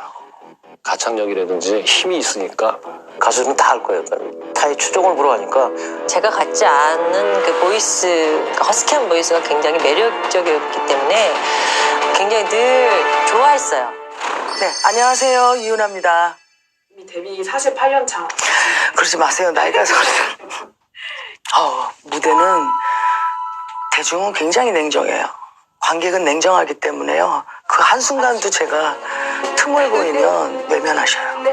하더라고. 가창력이라든지 힘이 있으니까 가수는 다 할 거예요. 타의 추종을 불어하니까 제가 갖지 않은 그 보이스, 허스키한 보이스가 굉장히 매력적이었기 때문에 굉장히 늘 좋아했어요. 네, 안녕하세요. 이윤아입니다. 이미 데뷔 48년 차. 그러지 마세요. 나이가 서른. 어, 무대는 대중은 굉장히 냉정해요. 관객은 냉정하기 때문에요. 그 한순간도 제가 틈을 보이면 외면하셔요.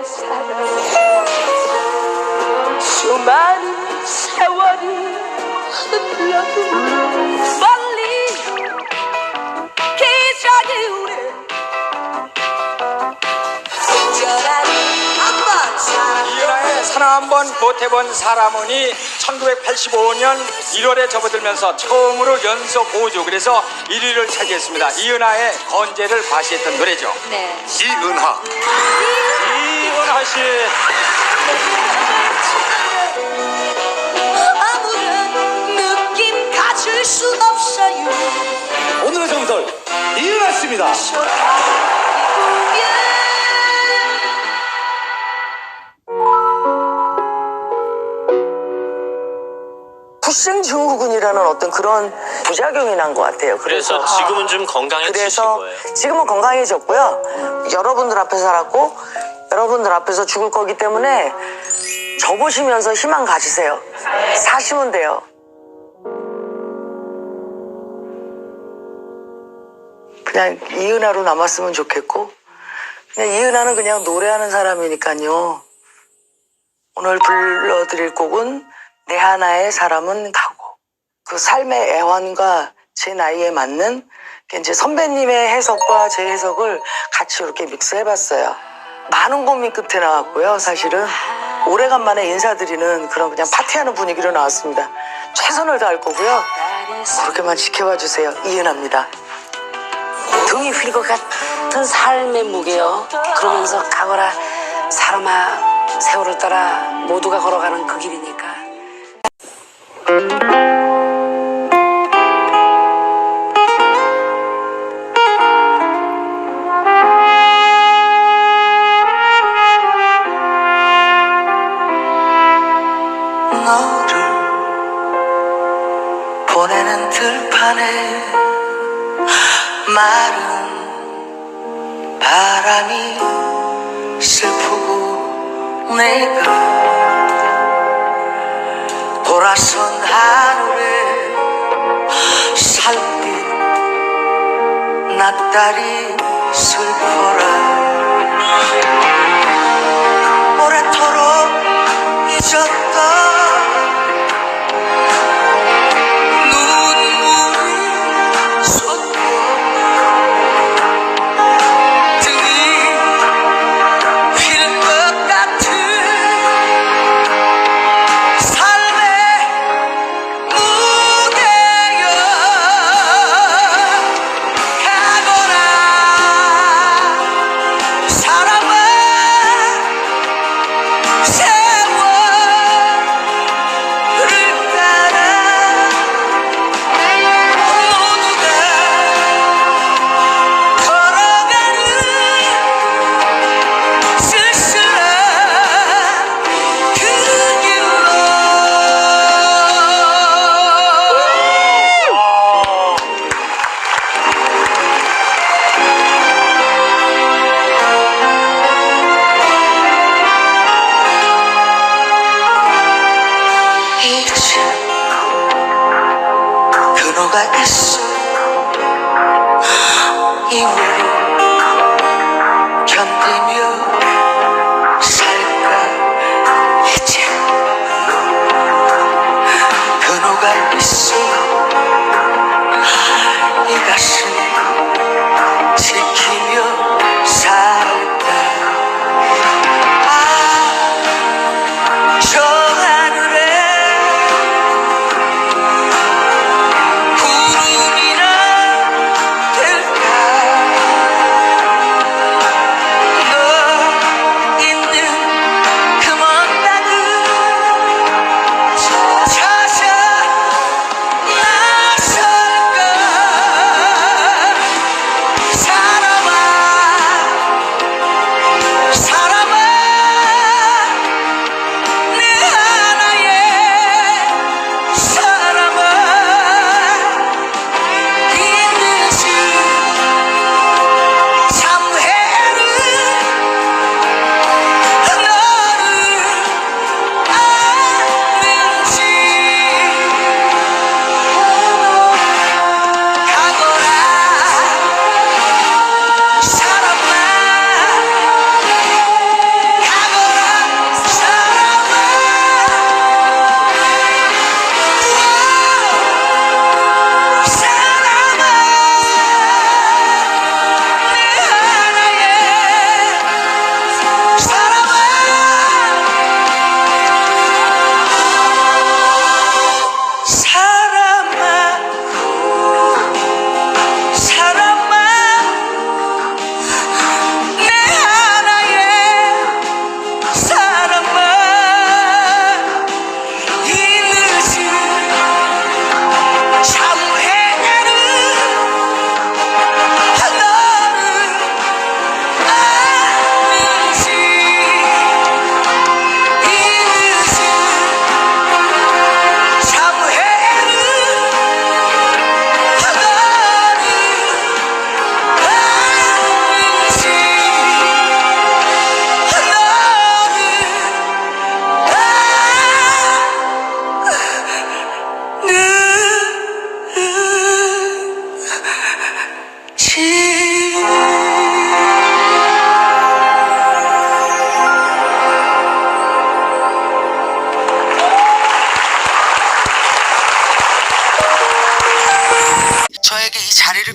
수많은 세월이 흘러도 한번 못해본 사람은이 1985년 1월에 접어들면서 처음으로 연속 5주 그래서 1위를 차지했습니다. 이은하의 건재를 과시했던 노래죠. 네. 이은하 이은하 씨. 아무런 느낌 가질 수 없어요 오늘의 정설 이은하 씨입니다. 쿠싱 증후군이라는 어떤 그런 부작용이 난 것 같아요. 그래서 지금은 좀 건강해지신 그래서 거예요. 지금은 건강해졌고요. 여러분들 앞에 살았고 여러분들 앞에서 죽을 거기 때문에 저 보시면서 희망 가지세요. 사시면 돼요. 그냥 이은하로 남았으면 좋겠고 그냥 이은하는 그냥 노래하는 사람이니까요. 오늘 불러드릴 곡은 내 하나의 사람은 가고 그 삶의 애환과 제 나이에 맞는 그 이제 선배님의 해석과 제 해석을 같이 이렇게 믹스해봤어요. 많은 고민 끝에 나왔고요. 사실은 오래간만에 인사드리는 그런 그냥 파티하는 분위기로 나왔습니다. 최선을 다할 거고요. 그렇게만 지켜봐 주세요. 이은합니다. 등이 휠 것 같은 삶의 무게요. 그러면서 가거라 사람아 세월을 따라 모두가 걸어가는 그 길이니까. 보내는 들판에 마른 바람이 슬프고 내가 돌아선 하늘에 살빛 낯다리 슬퍼라. 오래도록 잊었던 그노가 있어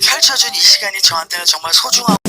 펼쳐준 이 시간이 저한테는 정말 소중하고